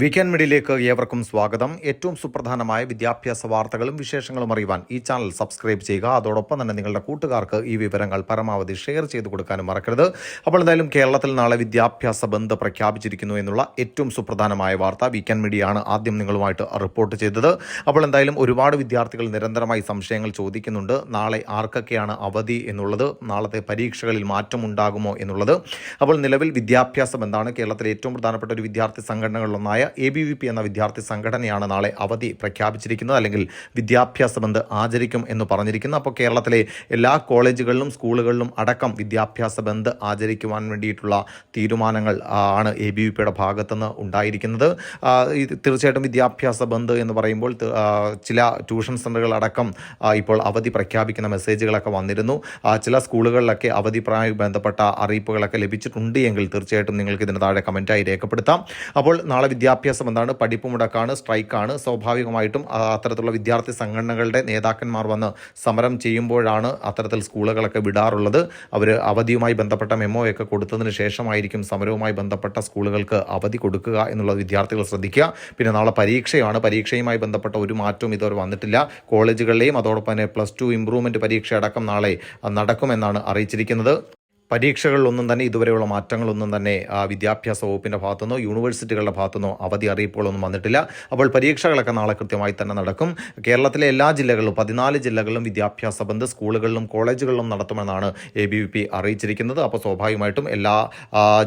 Weekend മിഡിലേക്ക് ഏവർക്കും സ്വാഗതം. ഏറ്റവും സുപ്രധാനമായ വിദ്യാഭ്യാസ വാർത്തകളും വിശേഷങ്ങളും അറിയുവാൻ ഈ ചാനൽ സബ്സ്ക്രൈബ് ചെയ്യുക. അതോടൊപ്പം തന്നെ നിങ്ങളുടെ കൂട്ടുകാർക്ക് ഈ വിവരങ്ങൾ പരമാവധി ഷെയർ ചെയ്തു കൊടുക്കാനും മറക്കരുത്. അപ്പോൾ എന്തായാലും കേരളത്തിൽ നാളെ വിദ്യാഭ്യാസ ബന്ദ് പ്രഖ്യാപിച്ചിരിക്കുന്നു എന്നുള്ള ഏറ്റവും സുപ്രധാനമായ വാർത്ത വീക്കെൻഡ് മീഡിയയാണ് ആദ്യം നിങ്ങളുമായിട്ട് റിപ്പോർട്ട് ചെയ്തത്. അപ്പോൾ എന്തായാലും ഒരുപാട് വിദ്യാർത്ഥികൾ നിരന്തരമായി സംശയങ്ങൾ ചോദിക്കുന്നുണ്ട്. നാളെ ആർക്കൊക്കെയാണ് അവധി എന്നുള്ളത്? നാളത്തെ പരീക്ഷകളിൽ മാറ്റമുണ്ടാകുമോ എന്നുള്ളത്? അപ്പോൾ നിലവിൽ വിദ്യാഭ്യാസം എന്താണ് കേരളത്തിലെ ഏറ്റവും പ്രധാനപ്പെട്ട ഒരു വിദ്യാർത്ഥി സംഘടനകളിലൊന്നായ എ ബി വി പി എന്ന വിദ്യാർത്ഥി സംഘടനയാണ് നാളെ അവധി പ്രഖ്യാപിച്ചിരിക്കുന്നത് അല്ലെങ്കിൽ വിദ്യാഭ്യാസ ബന്ദ് ആചരിക്കും എന്ന് പറഞ്ഞിരിക്കുന്നത് അപ്പോൾ കേരളത്തിലെ എല്ലാ കോളേജുകളിലും സ്കൂളുകളിലും അടക്കം വിദ്യാഭ്യാസ ബന്ദ് ആചരിക്കുവാൻ വേണ്ടിയിട്ടുള്ള തീരുമാനങ്ങൾ ആണ് എ ബി വി പിയുടെ ഭാഗത്തുനിന്ന് ഉണ്ടായിരിക്കുന്നത്. തീർച്ചയായിട്ടും വിദ്യാഭ്യാസ ബന്ദ് എന്ന് പറയുമ്പോൾ ചില ട്യൂഷൻ സെന്ററുകൾ അടക്കം ഇപ്പോൾ അവധി പ്രഖ്യാപിക്കുന്ന മെസ്സേജുകളൊക്കെ വന്നിരുന്നു. ചില സ്കൂളുകളിലൊക്കെ പ്രായ ബന്ധപ്പെട്ട അറിയിപ്പുകളൊക്കെ ലഭിച്ചിട്ടുണ്ട് എങ്കിൽ തീർച്ചയായിട്ടും നിങ്ങൾക്ക് ഇതിന് താഴെ കമന്റായി രേഖപ്പെടുത്താം. അപ്പോൾ നാളെ വിദ്യാഭ്യാസം എന്താണ്? പഠിപ്പ് മുടക്കാണ് സ്ട്രൈക്കാണ്. സ്വാഭാവികമായിട്ടും അത്തരത്തിലുള്ള വിദ്യാർത്ഥി സംഘടനകളുടെ നേതാക്കന്മാർ വന്ന് സമരം ചെയ്യുമ്പോഴാണ് അത്തരത്തിൽ സ്കൂളുകളൊക്കെ വിടാറുള്ളത്. അവർ അവധിയുമായി ബന്ധപ്പെട്ട മെമ്മോ ഒക്കെ കൊടുത്തതിന് ശേഷമായിരിക്കും സമരവുമായി ബന്ധപ്പെട്ട സ്കൂളുകൾക്ക് അവധി കൊടുക്കുക എന്നുള്ളത് വിദ്യാർത്ഥികൾ ശ്രദ്ധിക്കുക. പിന്നെ നാളെ പരീക്ഷയാണ്. പരീക്ഷയുമായി ബന്ധപ്പെട്ട ഒരു മാറ്റവും ഇതുവരെ വന്നിട്ടില്ല. കോളേജുകളിലെയും അതോടൊപ്പം തന്നെ പ്ലസ് ടു ഇംപ്രൂവ്മെന്റ് പരീക്ഷ അടക്കം നാളെ നടക്കുമെന്നാണ് അറിയിച്ചിരിക്കുന്നത്. പരീക്ഷകളിലൊന്നും തന്നെ ഇതുവരെയുള്ള മാറ്റങ്ങളൊന്നും തന്നെ വിദ്യാഭ്യാസ വകുപ്പിന്റെ ഭാഗത്തുനിന്നോ യൂണിവേഴ്സിറ്റികളുടെ ഭാഗത്തുനിന്നോ അവധി അറിയിപ്പുകളൊന്നും വന്നിട്ടില്ല. അപ്പോൾ പരീക്ഷകളൊക്കെ നാളെ കൃത്യമായി തന്നെ നടക്കും. കേരളത്തിലെ എല്ലാ ജില്ലകളിലും പതിനാല് ജില്ലകളിലും വിദ്യാഭ്യാസ ബന്ദ് സ്കൂളുകളിലും കോളേജുകളിലും നടത്തുമെന്നാണ് എ ബി വി പി അറിയിച്ചിരിക്കുന്നത്. അപ്പോൾ സ്വാഭാവികമായിട്ടും എല്ലാ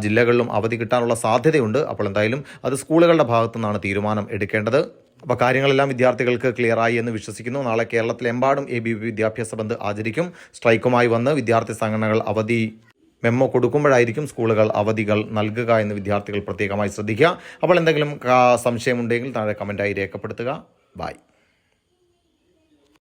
ജില്ലകളിലും അവധി കിട്ടാനുള്ള സാധ്യതയുണ്ട്. അപ്പോൾ എന്തായാലും അത് സ്കൂളുകളുടെ ഭാഗത്തു നിന്നാണ് തീരുമാനം എടുക്കേണ്ടത്. അപ്പോൾ കാര്യങ്ങളെല്ലാം വിദ്യാർത്ഥികൾക്ക് ക്ലിയറായി എന്ന് വിശ്വസിക്കുന്നു. നാളെ കേരളത്തിലെമ്പാടും എ ബി വി വിദ്യാഭ്യാസ ബന്ദ് ആചരിക്കും. സ്ട്രൈക്കുമായി വന്ന് വിദ്യാർത്ഥി സംഘടനകൾ അവധി മെമ്മോ കൊടുക്കുമ്പോഴായിരിക്കും സ്കൂളുകൾ അവധികൾ നൽകുക എന്ന് വിദ്യാർത്ഥികൾ പ്രത്യേകമായി ശ്രദ്ധിക്കുക. അപ്പോൾ എന്തെങ്കിലും സംശയമുണ്ടെങ്കിൽ താഴെ കമന്റായി രേഖപ്പെടുത്തുക. ബൈ.